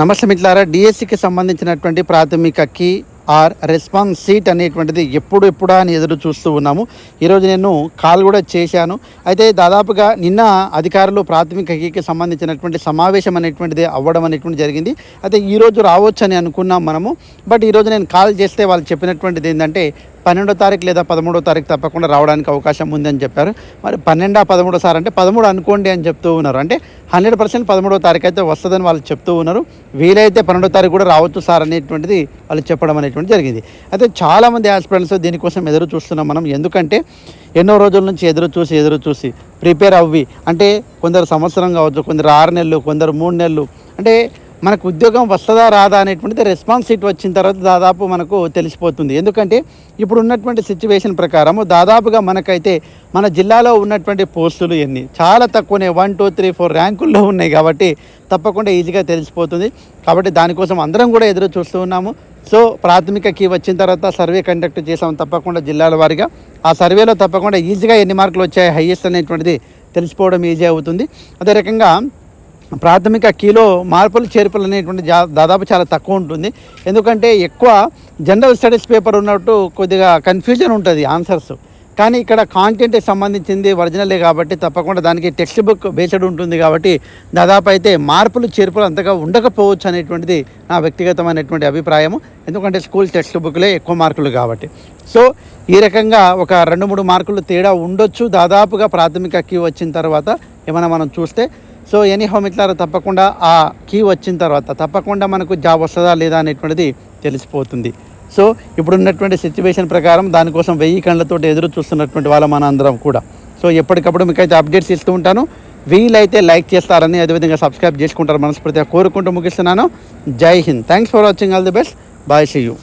నమస్తే మిట్లారా డిఎస్సికి సంబంధించినటువంటి ప్రాథమిక కీ ఆర్ రెస్పాన్స్ సీట్ అనేటువంటిది ఎప్పుడు ఎప్పుడా అని ఎదురు చూస్తూ ఉన్నాము. ఈరోజు నేను కాల్ కూడా చేశాను. అయితే దాదాపుగా నిన్న అధికారులు ప్రాథమిక కీకి సంబంధించినటువంటి సమావేశం అనేటువంటిది అవ్వడం అనేటువంటి జరిగింది. అయితే ఈరోజు రావచ్చు అని అనుకున్నాం మనము. బట్ ఈరోజు నేను కాల్ చేస్తే వాళ్ళు చెప్పినటువంటిది ఏంటంటే పన్నెండో తారీఖు లేదా పదమూడో తారీఖు తప్పకుండా రావడానికి అవకాశం ఉందని చెప్పారు. మరి పన్నెండా పదమూడో సార్? అంటే పదమూడు అనుకోండి అని చెప్తూ ఉన్నారు. అంటే హండ్రెడ్ పర్సెంట్ పదమూడో తారీఖు అయితే వస్తుందని వాళ్ళు చెప్తూ ఉన్నారు. వీలైతే పన్నెండో తారీఖు కూడా రావచ్చు సార్ అనేటువంటిది వాళ్ళు చెప్పడం అనేటువంటి జరిగింది. అయితే చాలామంది ఆస్పిరెంట్స్ దీనికోసం ఎదురు చూస్తున్నాం మనం. ఎందుకంటే ఎన్నో రోజుల నుంచి ఎదురు చూసి ఎదురు చూసి ప్రిపేర్ అవ్వి. అంటే కొందరు సంవత్సరం కావచ్చు కొందరు ఆరు నెలలు కొందరు మూడు నెలలు. అంటే మనకు ఉద్యోగం వస్తుందా రాదా అనేటువంటిది రెస్పాన్స్ సీట్ వచ్చిన తర్వాత దాదాపు మనకు తెలిసిపోతుంది. ఎందుకంటే ఇప్పుడు ఉన్నటువంటి సిచ్యువేషన్ ప్రకారం దాదాపుగా మనకైతే మన జిల్లాలో ఉన్నటువంటి పోస్టులు ఎన్ని? చాలా తక్కువనే. వన్ టూ త్రీ ఫోర్ ర్యాంకుల్లో ఉన్నాయి కాబట్టి తప్పకుండా ఈజీగా తెలిసిపోతుంది. కాబట్టి దానికోసం అందరం కూడా ఎదురు చూస్తూ ఉన్నాము. సో ప్రాథమిక కీ వచ్చిన తర్వాత సర్వే కండక్ట్ చేసాం తప్పకుండా జిల్లాల వారిగా. ఆ సర్వేలో తప్పకుండా ఈజీగా ఎన్ని మార్కులు వచ్చాయి హైయెస్ట్ అనేటువంటిది తెలిసిపోవడం ఈజీ అవుతుంది. అదే రకంగా ప్రాథమిక కీలో మార్పులు చేర్పులు అనేటువంటి జా దాదాపు చాలా తక్కువ ఉంటుంది. ఎందుకంటే ఎక్కువ జనరల్ స్టడీస్ పేపర్ ఉన్నట్టు కొద్దిగా కన్ఫ్యూజన్ ఉంటుంది ఆన్సర్స్. కానీ ఇక్కడ కాంటెంట్ సంబంధించింది ఒరిజినలే కాబట్టి తప్పకుండా దానికి టెక్స్ట్ బుక్ బేస్డ్ ఉంటుంది కాబట్టి దాదాపు అయితే మార్పులు చేర్పులు అంతగా ఉండకపోవచ్చు అనేటువంటిది నా వ్యక్తిగతమైనటువంటి అభిప్రాయము. ఎందుకంటే స్కూల్ టెక్స్ట్ బుక్లే ఎక్కువ మార్కులు కాబట్టి. సో ఈ రకంగా ఒక రెండు మూడు మార్కులు తేడా ఉండొచ్చు. దాదాపుగా ప్రాథమిక కీ వచ్చిన తర్వాత ఏమైనా మనం చూస్తే సో ఎనీ హోమ్ తప్పకుండా ఆ కీ వచ్చిన తర్వాత తప్పకుండా మనకు జాబ్ వస్తుందా లేదా అనేటువంటిది తెలిసిపోతుంది. సో ఇప్పుడున్నటువంటి సిచ్యువేషన్ ప్రకారం దానికోసం వెయ్యి కళ్ళతో ఎదురు చూస్తున్నటువంటి వాళ్ళ మన అందరం కూడా. సో ఎప్పటికప్పుడు మీకైతే అప్డేట్స్ ఇస్తూ ఉంటాను. వీలైతే లైక్ చేస్తారని అదేవిధంగా సబ్స్క్రైబ్ చేసుకుంటారు మనస్ఫూర్తిగా కోరుకుంటూ ముగిస్తున్నాను. జై Hind. Thanks for watching all the best bye see you